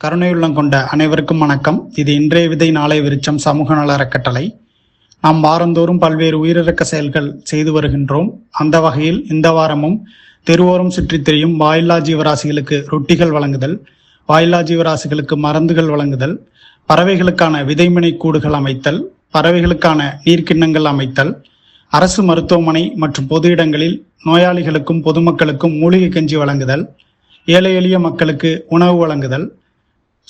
கருணையுள்ளம் கொண்ட அனைவருக்கும் வணக்கம். இது இன்றைய விதை நாளை விருச்சம் சமூக நல அறக்கட்டளை. நாம் வாரந்தோறும் பல்வேறு உயிரிழக்க செயல்கள் செய்து வருகின்றோம். அந்த வகையில் இந்த வாரமும் தெருவோரம் சுற்றித் திரியும் வாயில்லா ஜீவராசிகளுக்கு ரொட்டிகள் வழங்குதல் வாயில்லா ஜீவராசிகளுக்கு மருந்துகள் வழங்குதல் பறவைகளுக்கான விதைமனை கூடுகள் அமைத்தல் பறவைகளுக்கான நீர்க்கிண்ணங்கள் அமைத்தல் அரசு மருத்துவமனை மற்றும் பொது இடங்களில் நோயாளிகளுக்கும் பொதுமக்களுக்கும் மூலிகை கஞ்சி வழங்குதல் ஏழை எளிய மக்களுக்கு உணவு வழங்குதல்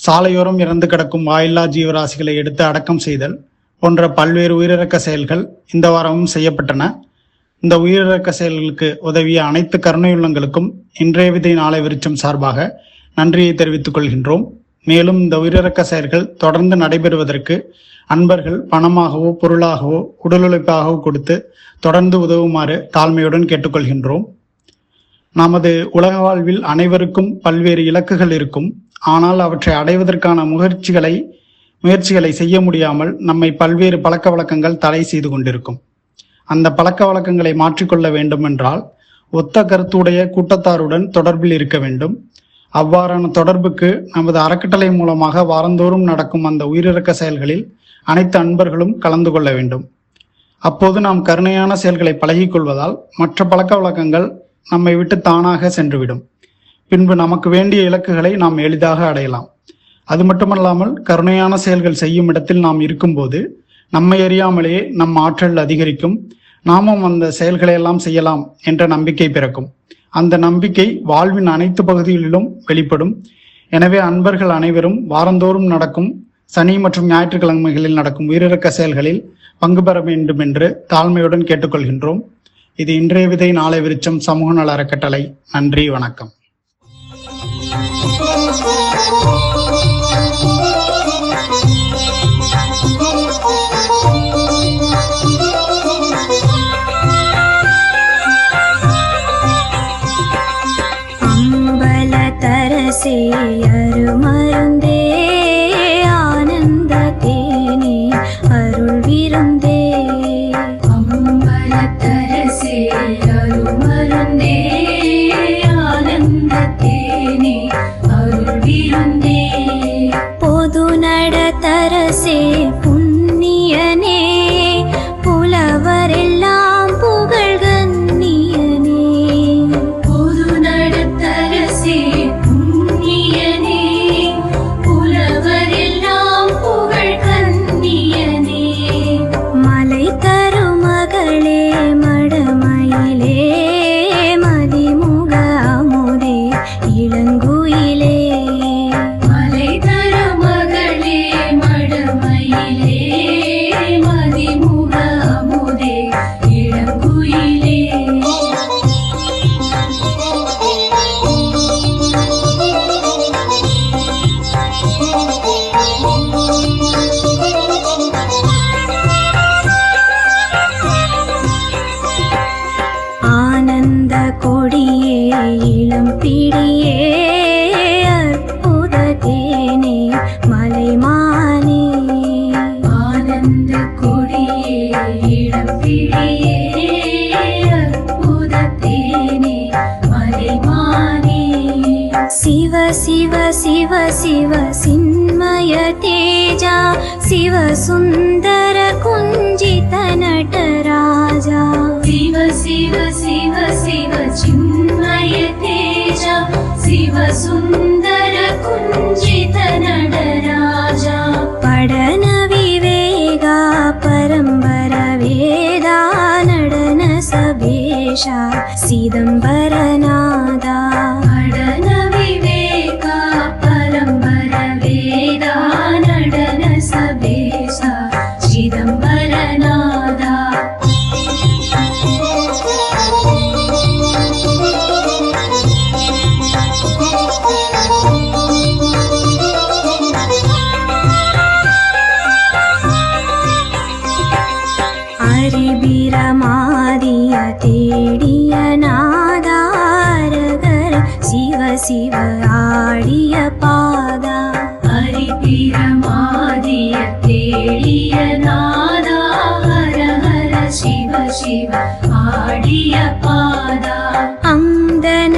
சாலையோரம் இறந்து கிடக்கும் வாயில்லா ஜீவராசிகளை எடுத்து அடக்கம் செய்தல் போன்ற பல்வேறு உயிரிழக்க செயல்கள் இந்த வாரமும் செய்யப்பட்டன. இந்த உயிரிழக்க செயல்களுக்கு உதவிய அனைத்து கருணையுள்ளங்களுக்கும் இன்றைய விதை நாளை விருச்சம் சார்பாக நன்றியை தெரிவித்துக் கொள்கின்றோம். மேலும் இந்த உயிரிழக்க செயல்கள் தொடர்ந்து நடைபெறுவதற்கு அன்பர்கள் பணமாகவோ பொருளாகவோ உடலுழைப்பாகவோ கொடுத்து தொடர்ந்து உதவுமாறு தாழ்மையுடன் கேட்டுக்கொள்கின்றோம். நமது உலக வாழ்வில் அனைவருக்கும் பல்வேறு இலக்குகள் இருக்கும். ஆனால் அவற்றை அடைவதற்கான முயற்சிகளை முயற்சிகளை செய்ய முடியாமல் நம்மை பல்வேறு பழக்க வழக்கங்கள் தடை செய்து கொண்டிருக்கும். அந்த பழக்க வழக்கங்களை மாற்றிக்கொள்ள வேண்டும் என்றால் ஒத்த கருத்துடைய கூட்டத்தாருடன் தொடர்பில் இருக்க வேண்டும். அவ்வாறான தொடர்புக்கு நமது அறக்கட்டளை மூலமாக வாரந்தோறும் நடக்கும் அந்த உயிரிழக்க செயல்களில் அனைத்து அன்பர்களும் கலந்து கொள்ள வேண்டும். அப்போது நாம் கருணையான செயல்களை பழகிக்கொள்வதால் மற்ற பழக்க வழக்கங்கள் நம்மை விட்டு தானாக சென்றுவிடும். பின்பு நமக்கு வேண்டிய இலக்குகளை நாம் எளிதாக அடையலாம். அது மட்டுமல்லாமல் கருணையான செயல்கள் செய்யும் இடத்தில் நாம் இருக்கும்போது நம்மை அறியாமலேயே நம் ஆற்றல் அதிகரிக்கும். நாமும் அந்த செயல்களை எல்லாம் செய்யலாம் என்ற நம்பிக்கை பிறக்கும். அந்த நம்பிக்கை வாழ்வின் அனைத்து பகுதிகளிலும் வெளிப்படும். எனவே அன்பர்கள் அனைவரும் வாரந்தோறும் நடக்கும் சனி மற்றும் ஞாயிற்றுக்கிழமைகளில் நடக்கும் உயிரிழக்க செயல்களில் பங்கு பெற வேண்டும் என்று தாழ்மையுடன் கேட்டுக்கொள்கின்றோம். இது இன்றைய விதை நாளை விருச்சம் சமூக நல அறக்கட்டளை. நன்றி வணக்கம். शिव शिव सिन्मय तेजा शिव सुन्दर कुञ्जित नटराजा शिव शिव शिव शिव चिन्मय तेजा शिव चिन्मयतेजा शिवसुन्दर कुञ्जितनटराजा पडन विवेगा परम्बर वेदा नडन सभेषा सिदम्बरना சிதம்பரநாதா தேடிய நாதாரகர சிவ சிவ ஆடிய பாதா. அரிபிரமாதிய தேடிய நாதா. சிவ சிவ ஆடிய பாதா. அந்தன